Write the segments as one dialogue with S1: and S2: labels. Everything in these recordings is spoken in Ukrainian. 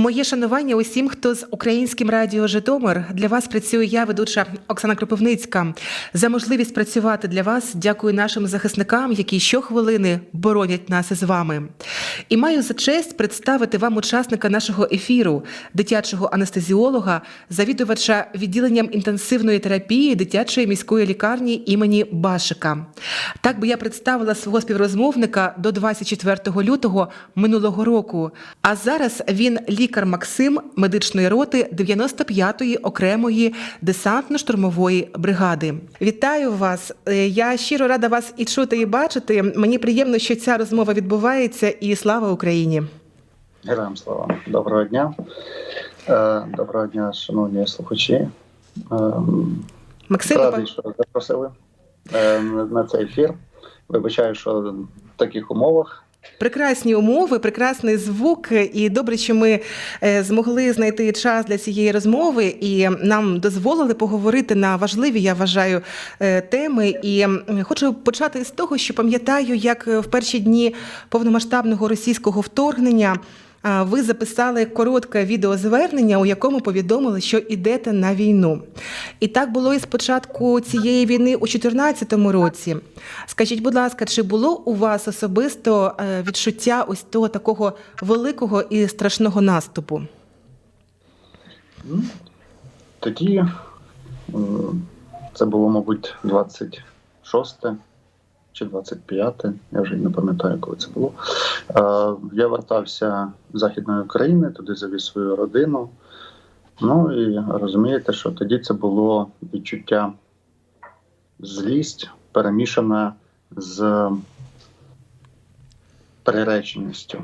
S1: Моє шанування усім, хто з українським радіо Житомир. Для вас працюю я, ведуча Оксана Кропивницька. За можливість працювати для вас дякую нашим захисникам, які щохвилини боронять нас із вами. І маю за честь представити вам учасника нашого ефіру, дитячого анестезіолога, завідувача відділенням інтенсивної терапії дитячої міської лікарні імені Башика. Так би я представила свого співрозмовника до 24 лютого минулого року. А зараз він лікар Максим медичної роти 95-ї окремої десантно-штурмової бригади. Вітаю вас! Е, Я щиро рада вас і чути, і бачити. Мені приємно, що ця розмова відбувається, і слава Україні!
S2: Героям слава. Доброго дня. Е, Доброго дня, шановні слухачі. Е,
S1: Максим,
S2: Радий, що запросили е, на цей ефір. Вибачаю, що в таких умовах.
S1: Прекрасні умови, прекрасний звук, і добре, що ми е, змогли знайти час для цієї розмови, і нам дозволили поговорити на важливі, я вважаю, е, теми. І хочу почати з того, що пам'ятаю, як в перші дні повномасштабного російського вторгнення. Ви записали коротке відеозвернення, у якому повідомили, що йдете на війну. І так було і з початку цієї війни у 2014 році. Скажіть, будь ласка, чи було у вас особисто е, відчуття ось того такого великого і страшного наступу?
S2: Тоді це було, мабуть, 26 чи 25, я вже не пам'ятаю, коли це було. Е, Я вертався з Західної України, туди завіз свою родину. Ну і розумієте, що тоді це було відчуття злість, перемішана з приреченістю.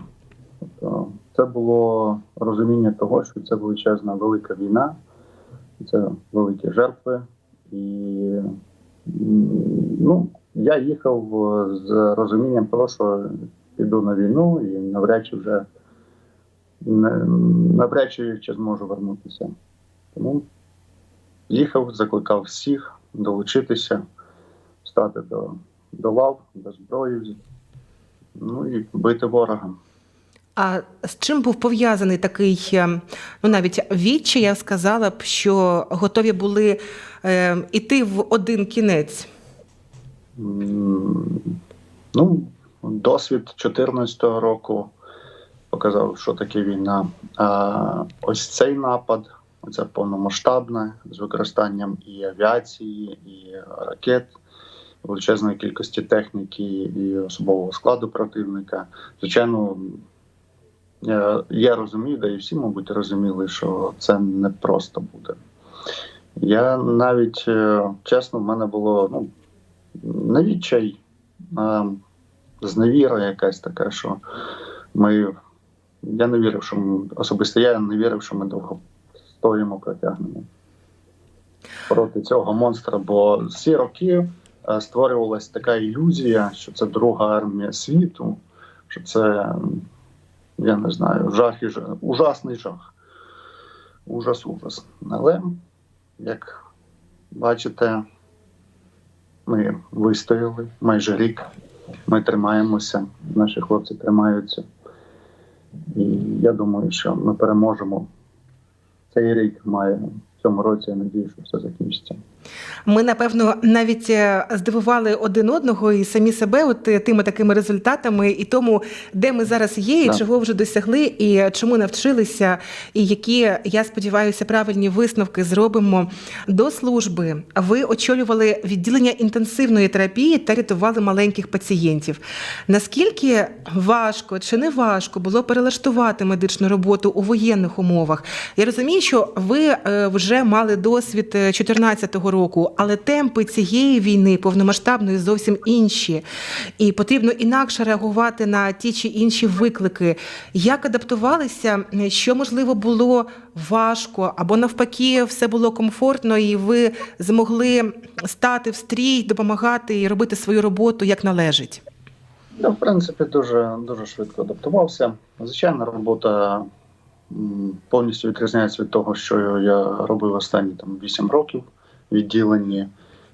S2: Тобто це було розуміння того, що це величезна велика війна, це великі жертви. І ну, я їхав з розумінням того, що піду на війну і навряд чи вже навряд чи зможу вернутися. Тому їхав, закликав всіх долучитися, стати до, до лав, до зброї, ну і бити ворога.
S1: А з чим був пов'язаний такий, е, ну навіть відчай, я сказала б, що готові були е, іти в один кінець?
S2: Ну, досвід 2014 року показав, що таке війна. А ось цей напад, це повномасштабне, з використанням і авіації, і ракет, величезної кількості техніки і особового складу противника. Звичайно, я, я розумію, да і всі, мабуть, розуміли, що це не просто буде. Я навіть е, чесно, в мене було ну, не відчай, а зневіра якась така, що ми. Я не вірив, що ми особисто я не вірив, що ми довго стоїмо, протягнемо проти цього монстра. Бо всі роки е, створювалася така ілюзія, що це друга армія світу, що це, я не знаю, жах і жах, ужасний жах. Ужас, ужас. Але, як бачите, ми вистояли майже рік. Ми тримаємося, наші хлопці тримаються. І я думаю, що ми переможемо. Цей рік має в цьому році, я надію, що все закінчиться.
S1: Ми, напевно, навіть е, здивували один одного і самі себе от е, тими такими результатами, і тому, де ми зараз є, і
S2: Так.
S1: чого вже досягли, і чому навчилися, і які, я сподіваюся, правильні висновки зробимо до служби. Ви очолювали відділення інтенсивної терапії та рятували маленьких пацієнтів. Наскільки важко чи не важко було перелаштувати медичну роботу у воєнних умовах? Я розумію, що ви е, вже мали досвід 2014 року, але темпи цієї війни повномасштабної зовсім інші, і потрібно інакше реагувати на ті чи інші виклики. Як адаптувалися? Що можливо було важко, або навпаки, все було комфортно, і ви змогли стати в стрій, допомагати і робити свою роботу як належить?
S2: Я, в принципі, дуже, дуже швидко адаптувався. Звичайно, робота повністю відрізняється від того, що я робив останні там 8 років відділенні.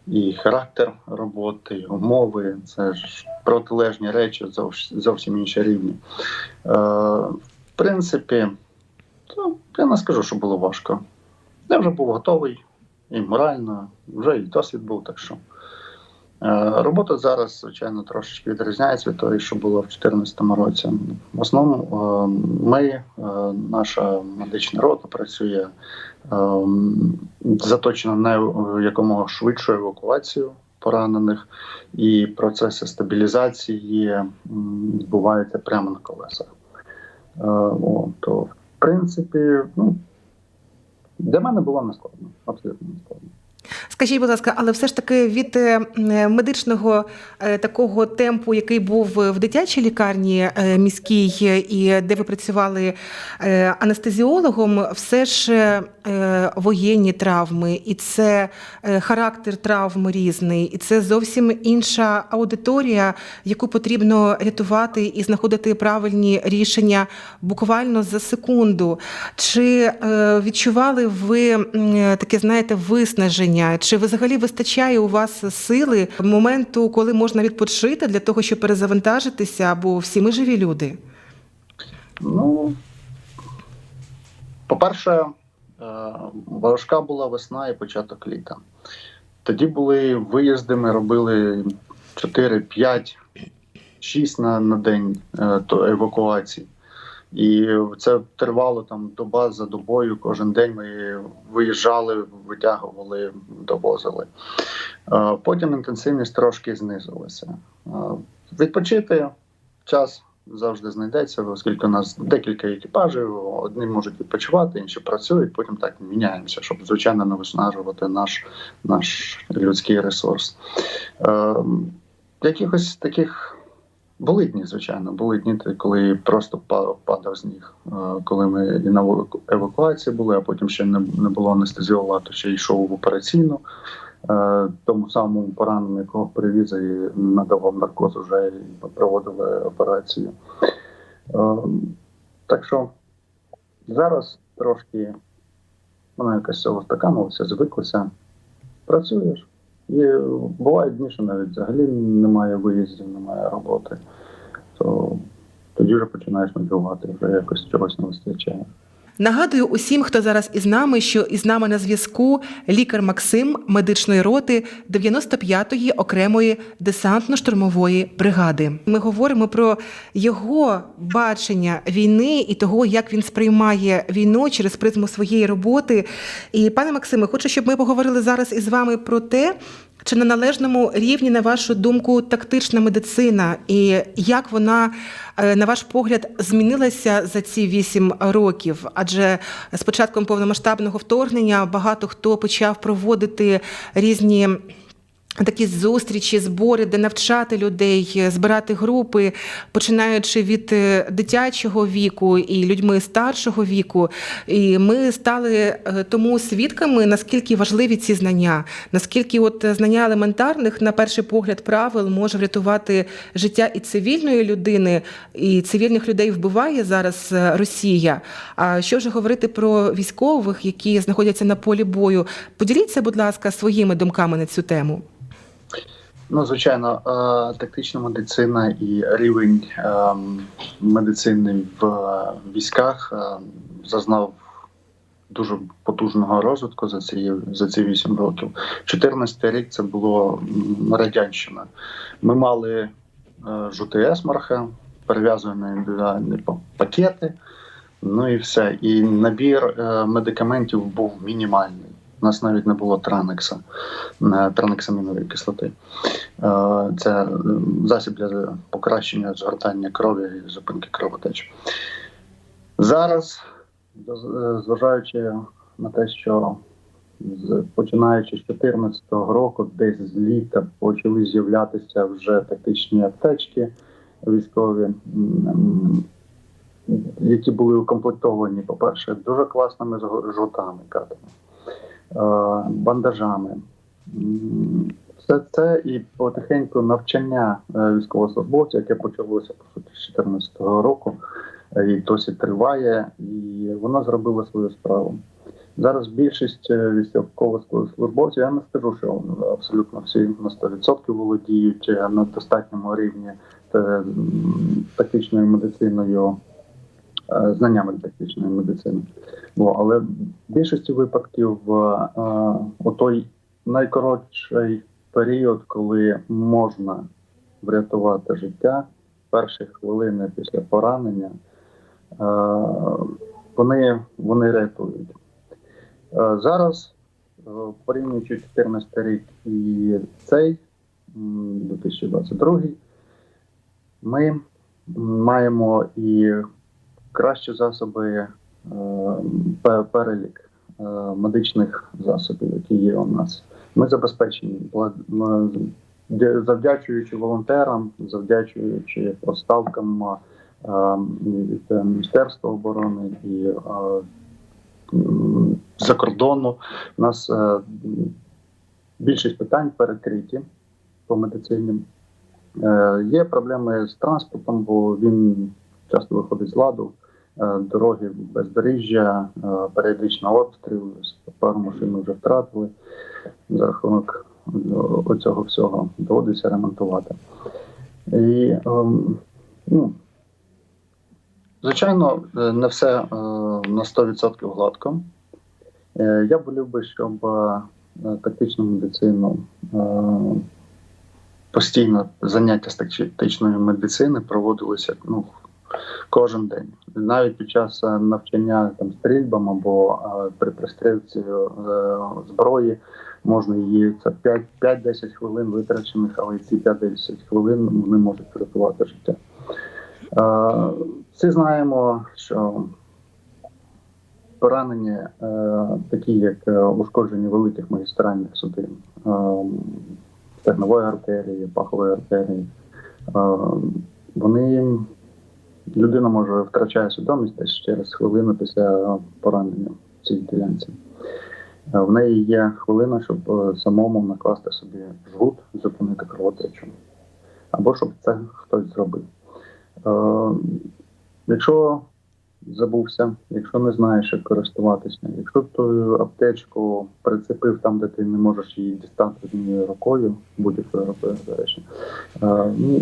S2: І характер роботи, і умови це ж протилежні речі, зовсім, інші рівні. Е, в принципі, то я не скажу, що було важко. Я вже був готовий і морально, вже і досвід був, так що. Е, Робота зараз, звичайно, трошечки відрізняється від того, що було в 2014 році. В основному е, ми, е, наша медична рота працює заточена на якомога швидшу евакуацію поранених, і процеси стабілізації відбуваються прямо на колесах. То, в принципі, ну, для мене було не складно, абсолютно не складно.
S1: Скажіть, будь ласка, але все ж таки від е, медичного е, такого темпу, який був в дитячій лікарні е, міській, і де ви працювали анестезіологом, все ж воєнні травми, і це характер травм різний, і це зовсім інша аудиторія, яку потрібно рятувати і знаходити правильні рішення буквально за секунду. Чи відчували ви таке, знаєте, виснаження? Чи взагалі вистачає у вас сили моменту, коли можна відпочити для того, щоб перезавантажитися? Бо всі ми живі люди.
S2: Ну, по-перше, е, важка була весна і початок літа. Тоді були виїзди, ми робили 4, 5, 6 на, на день е, то евакуацій. І це тривало там доба за добою. Кожен день ми виїжджали, витягували, довозили. Е, Потім інтенсивність трошки знизилася. Е, Відпочити час завжди знайдеться, оскільки у нас декілька екіпажів, одні можуть відпочивати, інші працюють, потім так міняємося, щоб звичайно не виснажувати наш, наш людський ресурс. Е, якихось таких були дні, звичайно, були дні, коли просто падав сніг. Е, коли ми і на евакуації були, а потім ще не, було анестезіолога, то ще йшов в операційну. Е, Тому самому пораненому, якого привіз і надавав наркоз, вже проводили операцію. Е, Так що зараз трошки воно якось все стаканилося, звиклося. Працюєш. І бувають дні, що навіть взагалі немає виїздів, немає роботи. То тоді вже починаєш нудьгувати, вже якось чогось не вистачає.
S1: Нагадую усім, хто зараз із нами, що із нами на зв'язку лікар Максим медичної роти 95-ї окремої десантно-штурмової бригади. Ми говоримо про його бачення війни і того, як він сприймає війну через призму своєї роботи. І пане Максиме, хочу, щоб ми поговорили зараз із вами про те. Чи на належному рівні, на вашу думку, тактична медицина, і як вона, е, на ваш погляд, змінилася за ці вісім років? Адже з початком повномасштабного вторгнення багато хто почав проводити різні. Такі зустрічі, збори, де навчати людей, збирати групи, починаючи від е, дитячого віку і людьми старшого віку. І ми стали е, тому свідками, наскільки важливі ці знання, наскільки от знання елементарних, на перший погляд, правил може врятувати життя і цивільної людини, і цивільних людей вбиває зараз е, Росія. А що вже говорити про військових, які знаходяться на полі бою? Поділіться, будь ласка, своїми думками на цю тему.
S2: Ну, звичайно, е, тактична медицина і рівень е, медицини в військах е, зазнав дуже потужного розвитку за ці, за ці 8 років. 14 рік це було радянщина. Ми мали е, ЖТС Марха, перев'язані індивідуальні пакети. Ну і все. І набір медикаментів був мінімальний. У нас навіть не було транекса, транексамінової кислоти. Е, Це е, засіб для покращення згортання крові і зупинки кровотечі. Зараз, е, зважаючи на те, що починаючи з 2014 року, десь з літа почали з'являтися вже тактичні аптечки військові, які були укомплектовані, по-перше, дуже класними жгутами, катами, бандажами. Все це і потихеньку навчання е, військовослужбовців, яке почалося по суті з 2014 року, е, і досі триває, і воно зробило свою справу. Зараз більшість е, військовослужбовців, я не скажу, що абсолютно всі на 100% володіють е, на достатньому рівні е, тактичною медициною. Е, знаннями тактичної медицини. Бо, але в більшості випадків е, у той найкоротший період, коли можна врятувати життя, перші хвилини після поранення, е, вони, вони рятують. Е, Зараз, е, порівнюючи 14 рік і цей, 2022, ми маємо і кращі засоби, е, перелік е, медичних засобів, які є у нас. Ми забезпечені завдячуючи волонтерам, завдячуючи поставкам е, Міністерства оборони і за кордону. У нас більшість питань перекриті по медицині. Є проблеми з транспортом, бо він часто виходить з ладу. Е, Дороги бездоріжжя, е, періодично обстріл, пару машин вже втратили за рахунок е, оцього всього доводиться ремонтувати. І ем, ну, звичайно, не все на 100% гладко. Я б волів би, щоб тактичну медицину постійно заняття з тактичної медицини проводилися ну, кожен день. Навіть під час е, навчання там стрільбам або е, при пристрілці е, зброї можна її це 5 5-10 хвилин витрачених, але ці 5-10 хвилин вони можуть врятувати життя. Е, Всі знаємо, що поранення, е, такі як е, ушкодження великих магістральних судин, е, стегнової артерії, пахової артерії, е, вони людина може втрачає свідомість десь через хвилину після поранення в цій ділянці. Е, В неї є хвилина, щоб е, самому накласти собі жгут, зупинити кровотечу. Або щоб це хтось зробив. Е, Якщо забувся, якщо не знаєш, як користуватися, якщо ту аптечку прицепив там, де ти не можеш її дістати однією рукою, будь-якою рукою, до речі, е, ну,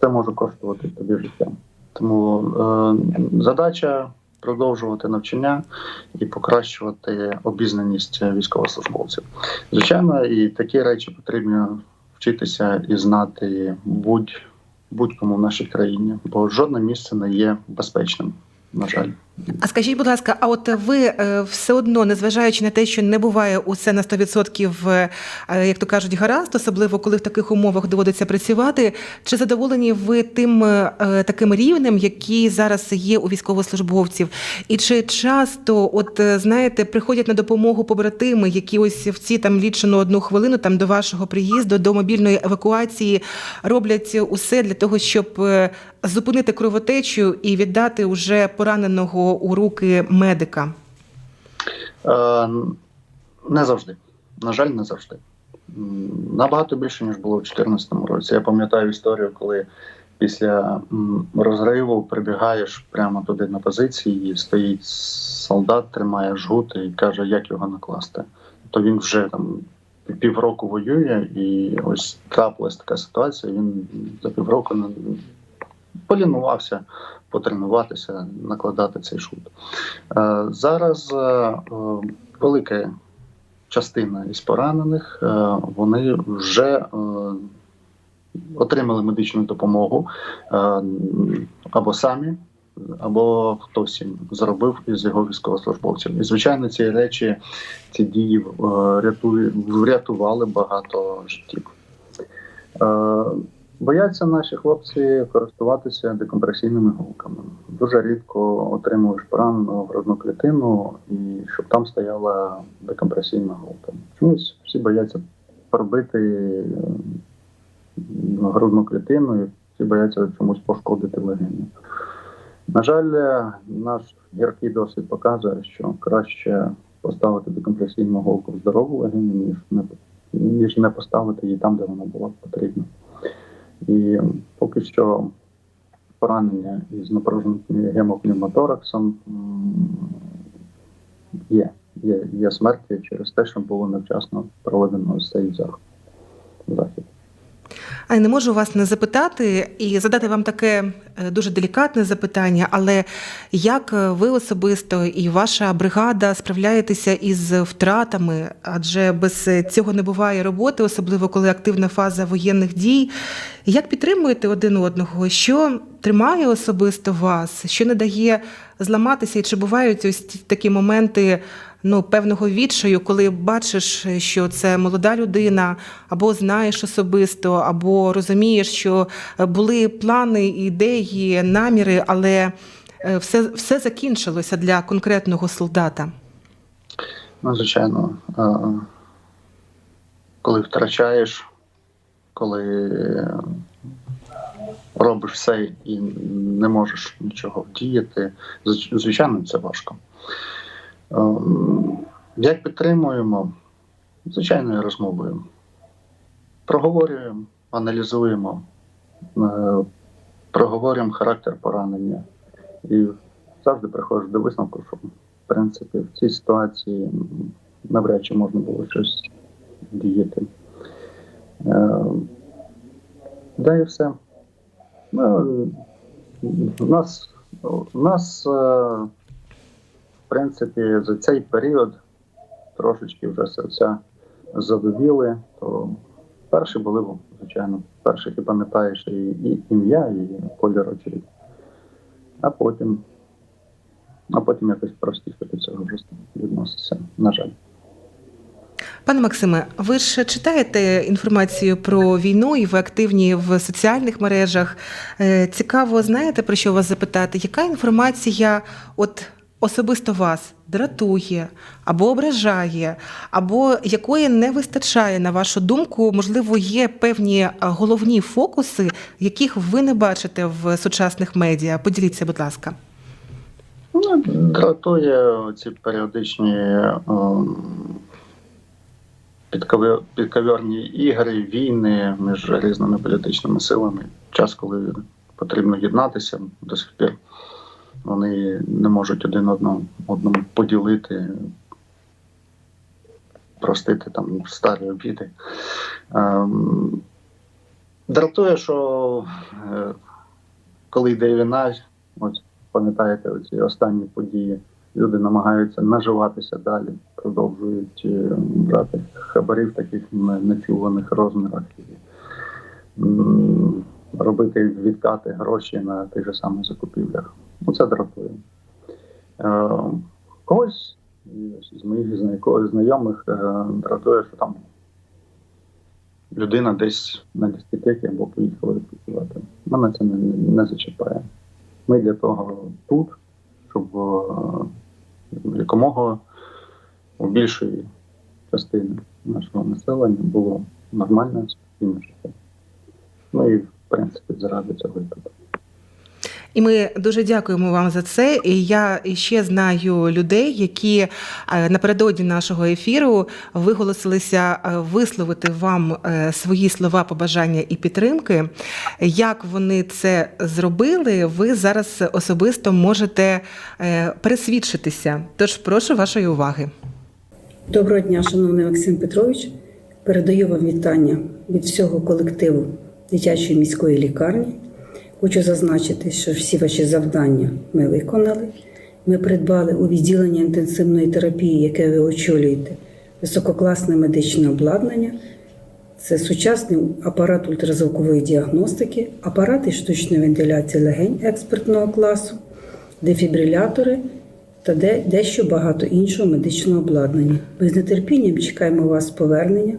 S2: це може коштувати тобі життя. Тому е, задача продовжувати навчання і покращувати обізнаність військовослужбовців. Звичайно, і такі речі потрібно вчитися і знати будь, будь-кому в нашій країні, бо жодне місце не є безпечним, на жаль.
S1: А скажіть, будь ласка, а от ви е, все одно, незважаючи на те, що не буває усе на 100%, е, е, як то кажуть, гаразд, особливо коли в таких умовах доводиться працювати, чи задоволені ви тим таким рівнем, який зараз є у військовослужбовців? І чи часто, от знаєте, приходять на допомогу побратими, які ось в ці там лічену одну хвилину там до вашого приїзду, до мобільної евакуації роблять усе для того, щоб зупинити кровотечу і віддати уже пораненого у руки медика?
S2: Е, не завжди. На жаль, не завжди. Набагато більше, ніж було в 2014 році. Я пам'ятаю історію, коли після розриву прибігаєш прямо туди на позиції, і стоїть солдат, тримає жгут і каже, як його накласти. То він вже там півроку воює, і ось трапилась така ситуація. Він за півроку полінувався потренуватися, накладати цей шут. Е, Зараз е, е, велика частина із поранених вони вже отримали медичну допомогу або самі, або хтось їм зробив із його військовослужбовців. І звичайно, ці речі, ці дії врятували багато життів. Бояться наші хлопці користуватися декомпресійними голками. Дуже рідко отримуєш поранену грудну клітину, і щоб там стояла декомпресійна голка. Чомусь всі бояться пробити грудну клітину, і всі бояться чомусь пошкодити легені. На жаль, наш гіркий досвід показує, що краще поставити декомпресійну голку в здорову не, ніж не поставити її там, де вона була потрібна. І поки що поранення із напруженим гемопневмотораксом є. Є, є смерті через те, що було невчасно проведено цей зах- захід.
S1: Не можу вас не запитати і задати вам таке е, дуже делікатне запитання, але як е, ви особисто і ваша бригада справляєтеся із втратами? Адже без цього не буває роботи, особливо коли активна фаза воєнних дій. Як підтримуєте один одного? Що тримає особисто вас? Що не дає зламатися? І чи бувають ось такі моменти? Ну, певного відчаю, коли бачиш, що це молода людина, або знаєш особисто, або розумієш, що були плани, ідеї, наміри, але е, все, все закінчилося для конкретного солдата.
S2: Ну, звичайно, е, коли втрачаєш, коли робиш все і не можеш нічого вдіяти, звичайно, це важко. Е, Як підтримуємо? Звичайною розмовою. Проговорюємо, аналізуємо, е, проговорюємо характер поранення. І завжди приходиш до висновку, що в принципі в цій ситуації навряд чи можна було щось діяти. Е, Да і все. Ну, у нас, у нас, е, в принципі, за цей період трошечки вже серця задовіли, то перші були, звичайно, перші ти пам'ятаєш і, і ім'я, і колір очей. А потім, а потім якось простіше до цього вже відноситься, на жаль.
S1: Пане Максиме, ви ж читаєте інформацію про війну і ви активні в соціальних мережах. Е, Цікаво, знаєте, про що вас запитати? Яка інформація от особисто вас дратує або ображає, або якої не вистачає, на вашу думку? Можливо, є певні е, головні фокуси, яких ви не бачите в сучасних медіа? Поділіться, будь ласка.
S2: Ну, дратує ці періодичні ем, підковерні ігри, війни між різними політичними силами. Час, коли потрібно єднатися, до сих пір вони не можуть один одному, одному поділити, простити там старі обіди. Ем, дратує, що е, коли йде війна, от пам'ятаєте ці останні події. Люди намагаються наживатися далі, продовжують е, брати хабарі в таких не- нечуваних розмірах і робити відкати гроші на тих же самих закупівлях. Ну, це дратує. Е, когось з моїх знайомих е, дратує, що там людина десь на дискотекі або поїхала відпочивати. Мене це не, не зачіпає. Ми для того тут, щоб е, якомога у більшої частини нашого населення було нормальне спокійне життя. Ну і в принципі заради цього і тут.
S1: І ми дуже дякуємо вам за це. І я ще знаю людей, які е, напередодні нашого ефіру виголосилися е, висловити вам е, свої слова побажання і підтримки. Як вони це зробили, ви зараз особисто можете пересвідчитися. Тож прошу вашої уваги.
S3: Доброго дня, шановний Максим Петрович. Передаю вам вітання від всього колективу дитячої міської лікарні. Хочу зазначити, що всі ваші завдання ми виконали. Ми придбали у відділенні інтенсивної терапії, яке ви очолюєте, висококласне медичне обладнання. Це сучасний апарат ультразвукової діагностики, апарати штучної вентиляції легень експертного класу, дефібрилятори та де, дещо багато іншого медичного обладнання. Ми з нетерпінням чекаємо вас повернення,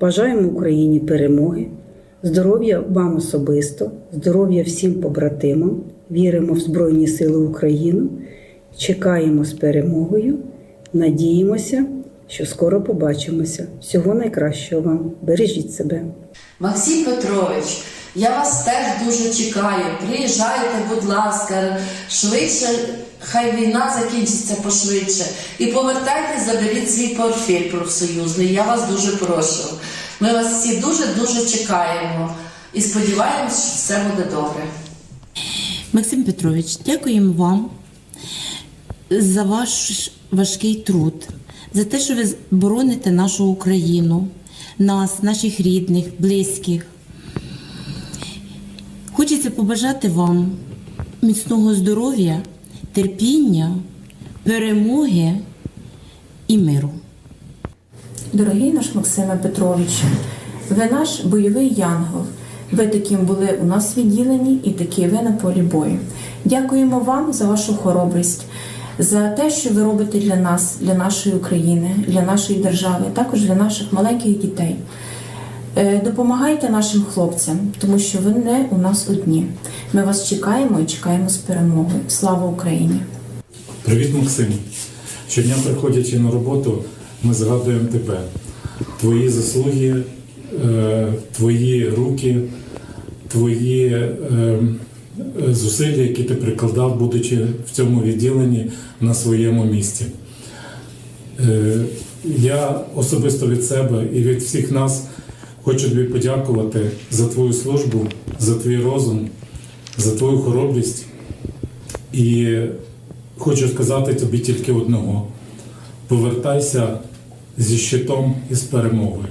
S3: бажаємо Україні перемоги, здоров'я вам особисто, здоров'я всім побратимам, віримо в Збройні Сили України, чекаємо з перемогою, надіємося, що скоро побачимося. Всього найкращого вам. Бережіть себе.
S4: Максим Петрович, я вас теж дуже чекаю. Приїжджайте, будь ласка, швидше, хай війна закінчиться пошвидше. І повертайтесь, заберіть свій портфель профсоюзний. Я вас дуже прошу. Ми вас всі дуже-дуже чекаємо і сподіваємось, що все буде добре.
S5: Максим Петрович, дякуємо вам за ваш важкий труд, за те, що ви бороните нашу Україну, нас, наших рідних, близьких. Хочеться побажати вам міцного здоров'я, терпіння, перемоги і миру.
S6: Дорогий наш Максиме Петрович, ви наш бойовий янгол. Ви таким були у нас відділені і такі ви на полі бою. Дякуємо вам за вашу хоробрість, за те, що ви робите для нас, для нашої України, для нашої держави, також для наших маленьких дітей. Е, Допомагайте нашим хлопцям, тому що ви не у нас одні. Ми вас чекаємо і чекаємо з перемогою. Слава Україні!
S7: Привіт, Максим. Щодня приходячи на роботу, ми згадуємо тебе, твої заслуги, е, твої руки, твої е, е, зусилля, які ти прикладав, будучи в цьому відділенні на своєму місці. Е, Я особисто від себе і від всіх нас хочу тобі подякувати за твою службу, за твій розум, за твою хоробрість. І хочу сказати тобі тільки одного: повертайся зі щитом і з перемогою.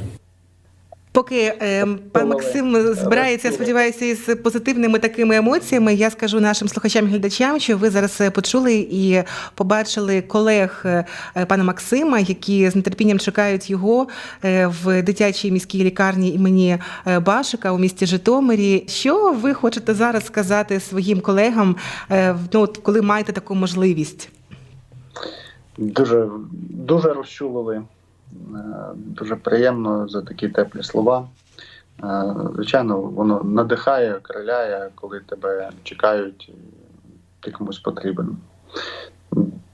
S1: Поки е, пан Максим збирається, я сподіваюся, із позитивними такими емоціями, я скажу нашим слухачам і глядачам, що ви зараз е, почули і побачили колег е, пана Максима, які з нетерпінням чекають його е, в дитячій міській лікарні імені е, Башика у місті Житомирі. Що ви хочете зараз сказати своїм колегам, е, ну, от коли маєте таку можливість?
S2: Дуже, дуже розчулили, е, дуже приємно за такі теплі слова. Е, Звичайно, воно надихає, криляє, коли тебе чекають, і ти комусь потрібен.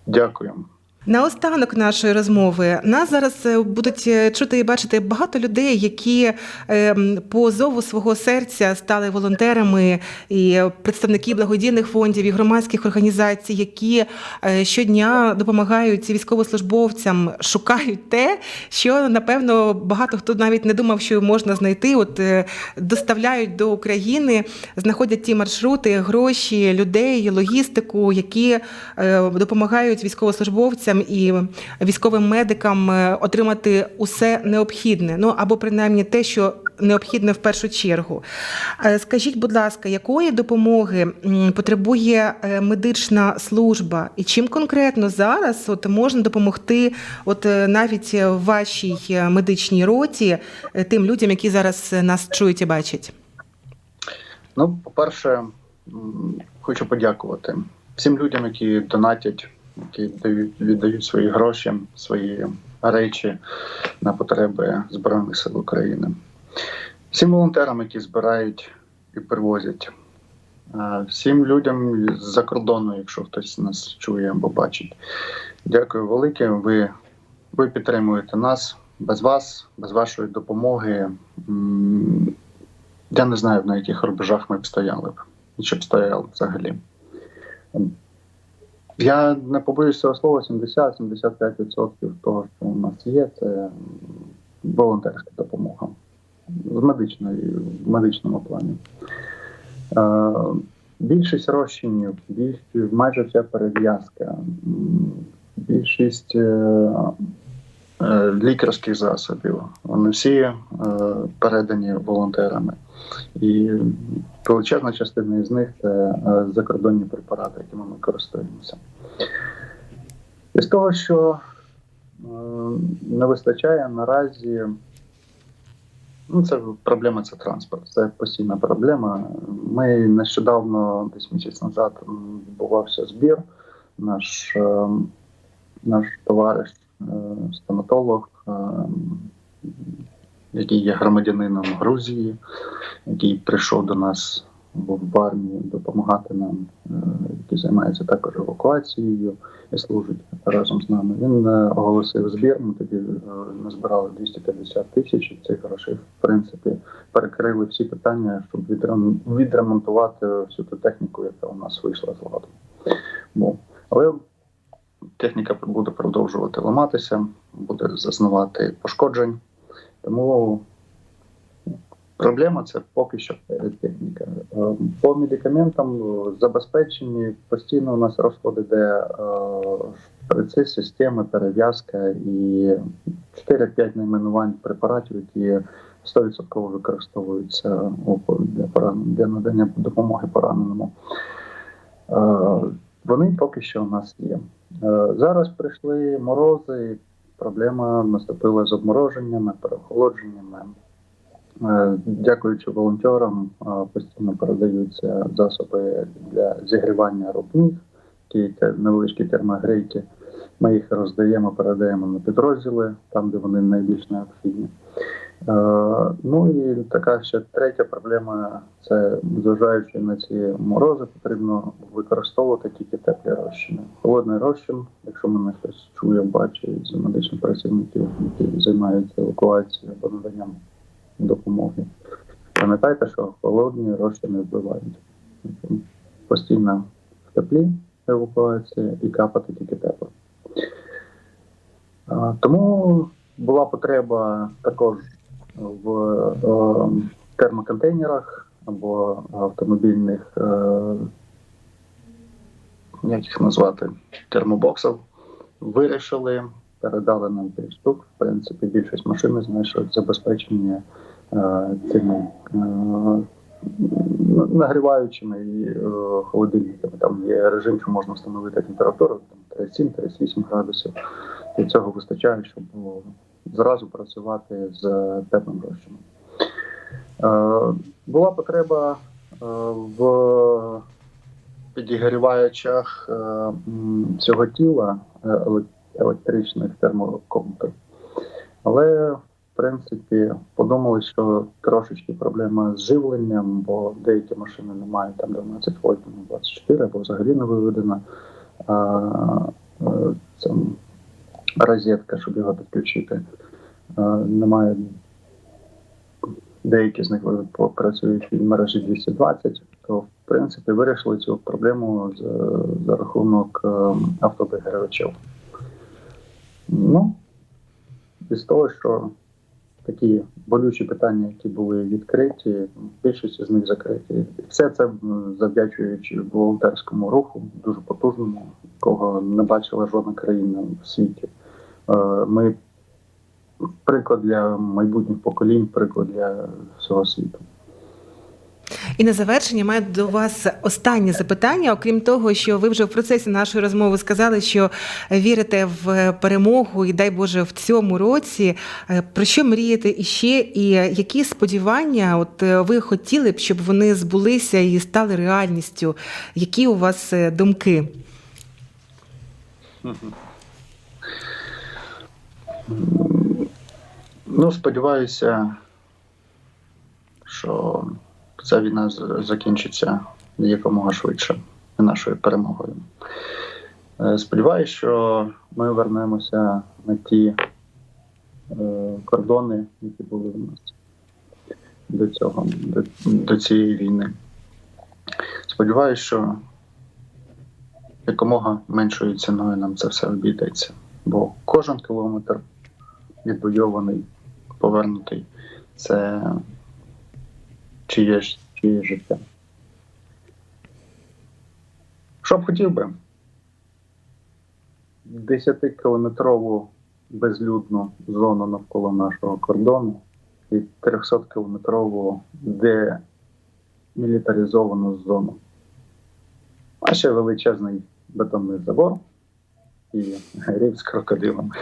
S2: Дякуємо.
S1: Наостанок нашої розмови нас зараз е, будуть е, чути і бачити багато людей, які ем, по зову свого серця стали волонтерами і представники благодійних фондів і громадських організацій, які е, щодня допомагають військовослужбовцям, шукають те, що напевно багато хто навіть не думав, що можна знайти. От доставляють до України, знаходять ті маршрути, гроші, людей, логістику, які допомагають військовослужбовцям і військовим медикам е, отримати усе необхідне, ну або принаймні те, що необхідне в першу чергу. Е, Скажіть, будь ласка, якої допомоги потребує е, медична служба, і чим конкретно зараз от можна допомогти, от навіть в вашій медичній роті тим людям, які зараз нас чують і бачать?
S2: Ну, по-перше, хочу подякувати всім людям, які донатять, які дають, віддають свої гроші, свої речі на потреби Збройних сил України. Всім волонтерам, які збирають і привозять. Всім людям з-за кордону, якщо хтось нас чує або бачить. Дякую велике. Ви, ви підтримуєте нас. Без вас, без вашої допомоги. я не знаю, на яких рубежах ми б стояли б, і чи б стояли взагалі. Я не побоюсь цього слова, 70-75% того, що у нас є, це волонтерська допомога з медичної, в медичному плані. Е, більшість розчинів, більш, майже вся перев'язка, більшість е, е, лікарських засобів, вони всі е, передані волонтерами. І величезна частина із них це е, закордонні препарати, якими ми користуємося. І з того, що е, не вистачає наразі, ну це проблема це транспорт, це постійна проблема. Ми нещодавно, десь місяць назад, відбувався збір. Наш, е, наш товариш, стоматолог, який є громадянином Грузії, який прийшов до нас в в армію допомагати нам, е, який займається також евакуацією і служить разом з нами. Він е, оголосив збір. Ми тоді е, назбирали 250 тисяч. і Цих грошей, в принципі, перекрили всі питання, щоб відрем- відремонтувати всю ту техніку, яка у нас вийшла з ладу. Бо, але техніка буде продовжувати ламатися, буде зазнавати пошкоджень. Тому проблема це поки що техніка. Е, По медикаментам е, забезпечені постійно у нас розходи, де е, шприци, системи, перев'язка і 4-5 найменувань препаратів, які 100% використовуються для, надання допомоги пораненому. Е, Вони поки що у нас є. Е, Зараз прийшли морози, проблема наступила з обмороженнями, переохолодженнями. Е, Дякуючи волонтерам, е, постійно передаються засоби для зігрівання рук які невеличкі термогрейки. Ми їх роздаємо, передаємо на підрозділи, там, де вони найбільш необхідні. Е, Ну і така ще третя проблема це зважаючи на ці морози, потрібно використовувати тільки теплі розчини. Холодний розчин, якщо мене хтось чує, бачить з медичних працівників, які займаються евакуацією або наданням допомоги. Пам'ятайте, що холодні розчини вбивають. Постійно в теплі евакуація і капати тільки тепло. Тому була потреба також в е, термоконтейнерах або автомобільних, е, як їх назвати, термобоксів. Вирішили, передали нам 5 штук. В принципі, більшість машин знайшли забезпечення е, цими нагріваючими і холодильниками. Там є режим, що можна встановити температуру там 37-38 градусів. І цього вистачає, щоб зразу працювати з теплим розчином. Е, була потреба е, в підігріваючах е, цього тіла е, електричних термокомпів. Але, в принципі, подумали, що трошечки проблема з живленням, бо деякі машини не мають там 12 вольт, ну, 24 або взагалі не виведена. Е, це розетка, щоб його підключити. Немає деякі з них працюють в мережі 220, то в принципі вирішили цю проблему з, за рахунок е, автовигрівачів. Ну, із того, що такі болючі питання, які були відкриті, більшість з них закриті. Все це завдячуючи волонтерському руху, дуже потужному, якого не бачила жодна країна в світі. Е, Ми приклад для майбутніх поколінь, приклад для всього світу.
S1: І на завершення маю до вас останнє запитання. Окрім того, що ви вже в процесі нашої розмови сказали, що вірите в перемогу, і дай Боже, в цьому році. Е, Про що мрієте іще, і які сподівання от е, ви хотіли б, щоб вони збулися і стали реальністю? Які у вас думки?
S2: Ну, сподіваюся, що ця війна закінчиться якомога швидше нашою перемогою. Е, Сподіваюся, що ми вернемося на ті е, кордони, які були у нас до цього, до, до цієї війни. Сподіваюся, що якомога меншою ціною нам це все обійдеться. Бо кожен кілометр відбудований, повернутий, це чиє, чиє життя. Що б хотів би? 10-кілометрову безлюдну зону навколо нашого кордону і 300-кілометрову демілітаризовану зону. А ще величезний бетонний забор і рів з крокодилами.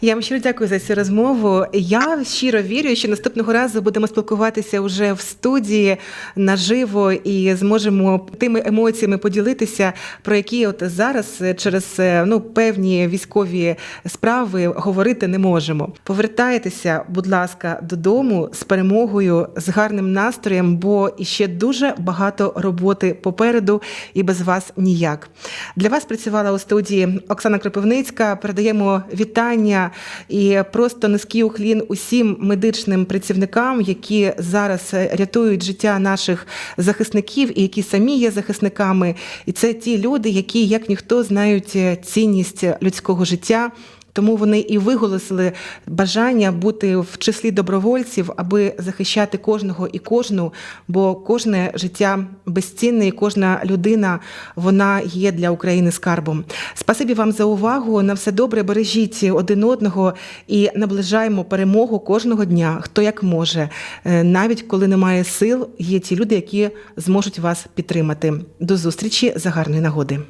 S1: Я вам щиро дякую за цю розмову. Я щиро вірю, що наступного разу будемо спілкуватися вже в студії наживо і зможемо тими емоціями поділитися, про які от зараз е, через е, ну певні військові справи говорити не можемо. Повертайтеся, будь ласка, додому з перемогою, з гарним настроєм, бо іще дуже багато роботи попереду, і без вас ніяк. Для вас працювала у студії Оксана Кропивницька. Передаємо вітання і просто низький уклін усім медичним працівникам, які зараз рятують життя наших захисників і які самі є захисниками. І це ті люди, які як ніхто знають цінність людського життя. Тому вони і виголосили бажання бути в числі добровольців, аби захищати кожного і кожну, бо кожне життя безцінне, і кожна людина вона є для України скарбом. Спасибі вам за увагу. На все добре. Бережіть один одного і наближаємо перемогу кожного дня, хто як може. Е, Навіть коли немає сил, є ті люди, які зможуть вас підтримати. До зустрічі за гарної нагоди.